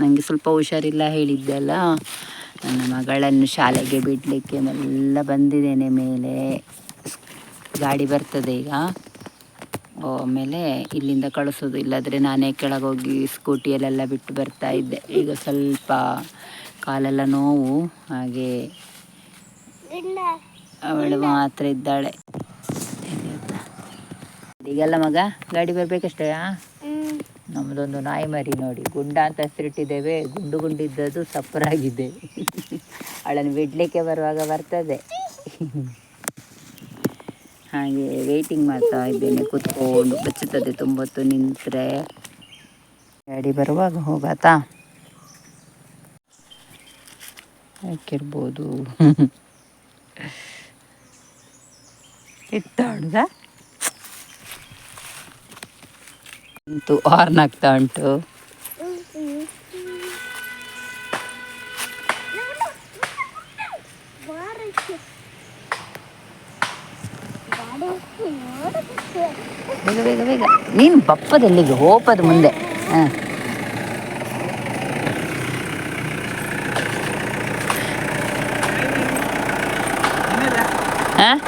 ನನಗೆ ಸ್ವಲ್ಪ ಹುಷಾರಿಲ್ಲ ಹೇಳಿದ್ದೆ ಅಲ್ಲ ನನ್ನ ಮಗಳನ್ನು ಶಾಲೆಗೆ ಬಿಡಲಿಕ್ಕೆ ಎಲ್ಲ ಬಂದಿದ್ದೇನೆ ಮೇಲೆ. ಗಾಡಿ ಬರ್ತದೆ ಈಗ. ಆಮೇಲೆ ಇಲ್ಲಿಂದ ಕಳಿಸೋದು. ಇಲ್ಲಾದರೆ ನಾನೇ ಕೆಳಗೋಗಿ ಸ್ಕೂಟಿಯಲ್ಲೆಲ್ಲ ಬಿಟ್ಟು ಬರ್ತಾ ಇದ್ದೆ. ಈಗ ಸ್ವಲ್ಪ ಕಾಲೆಲ್ಲ ನೋವು. ಹಾಗೆ ಅವಳು ಮಾತ್ರ ಇದ್ದಾಳೆ. ಈಗೆಲ್ಲ ಮಗ, ಗಾಡಿ ಬರಬೇಕಷ್ಟೇ? ನಮ್ಮದೊಂದು ನಾಯಿ ಮರಿ ನೋಡಿ. ಗುಂಡ ಅಂತ ಹೆಸರಿಟ್ಟಿದ್ದೇವೆ. ಗುಂಡು ಗುಂಡಿದ್ದದು ಸಪ್ಪರಾಗಿದೆ. ಅವಳನ್ನು ಬಿಡಲಿಕ್ಕೆ ಬರುವಾಗ ಬರ್ತದೆ. ಹಾಗೆ ವೆಯ್ಟಿಂಗ್ ಮಾಡ್ತಾ ಇದ್ದೇನೆ, ಕೂತ್ಕೊಂಡು. ಬಚ್ಚುತ್ತದೆ ತುಂಬತ್ತು ನಿಂತರೆ. ಗಾಡಿ ಬರುವಾಗ ಹೋಗಾತಾ? ಯಾಕಿರ್ಬೋದು? ಇತ್ತಾಡುದ ಅಂತೂ ಹಾರ್ನ್ ಆಗ್ತಾ ಉಂಟು. ಬೇಗ ಬೇಗ ಬೇಗ. ನೀನು ಬಪ್ಪದಲ್ಲಿಗೆ ಹೋಪದ ಮುಂದೆ. ಹಾಂ. ಹಾಂ?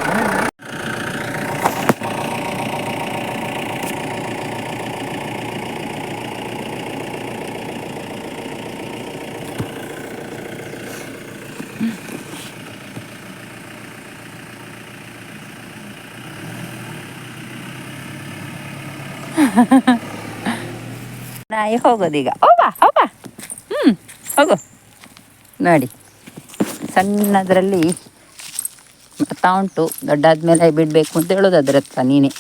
ನಾಯಿ ಹೋಗೋದೀಗ ಓಬಾ ಓಬಾ ಹ್ಞೂ ಹೋಗು. ನೋಡಿ, ಸಣ್ಣದರಲ್ಲಿ ಬರ್ತಾ ಉಂಟು, ದೊಡ್ಡಾದ್ಮೇಲೆ ಬಿಡಬೇಕು ಅಂತ ಹೇಳೋದು ಅದ್ರ ಹತ್ರ ನೀನೇ.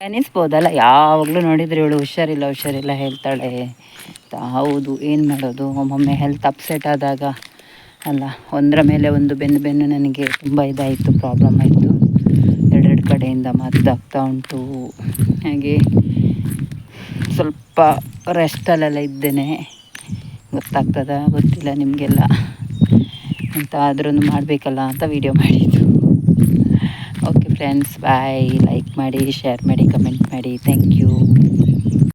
ಅನಿಸ್ಬೋದಲ್ಲ ಯಾವಾಗಲೂ ನೋಡಿದ್ರೆ ಇವಳು ಹುಷಾರಿಲ್ಲ ಹುಷಾರಿಲ್ಲ ಹೇಳ್ತಾಳೆ. ಅಂತ ಹೌದು, ಏನು ಮಾಡೋದು? ಒಮ್ಮೊಮ್ಮೆ ಹೆಲ್ತ್ ಅಪ್ಸೆಟ್ ಆದಾಗ ಅಲ್ಲ, ಒಂದರ ಮೇಲೆ ಒಂದು ಬೆನ್ನು ಬೆನ್ನು ನನಗೆ ತುಂಬ ಇದಾಯಿತು ಪ್ರಾಬ್ಲಮ್ ಆಯಿತು. ಎರಡೆರಡು ಕಡೆಯಿಂದ ಮದ್ದಾಗ್ತಾ ಉಂಟು. ಹಾಗೆ ಸ್ವಲ್ಪ ರೆಸ್ಟಲ್ಲೆಲ್ಲ ಇದ್ದೇನೆ. ಗೊತ್ತಾಗ್ತದ? ಗೊತ್ತಿಲ್ಲ ನಿಮಗೆಲ್ಲ. ಅಂತ ಆದ್ರೂ ಮಾಡಬೇಕಲ್ಲ ಅಂತ ವಿಡಿಯೋ ಮಾಡಿದ್ದು. ಓಕೆ ಫ್ರೆಂಡ್ಸ್ ಬಾಯ್ ಲೈಕ್ ಮಾಡಿ ಶೇರ್ ಮಾಡಿ ಕಮೆಂಟ್ ಮಾಡಿ. Thank you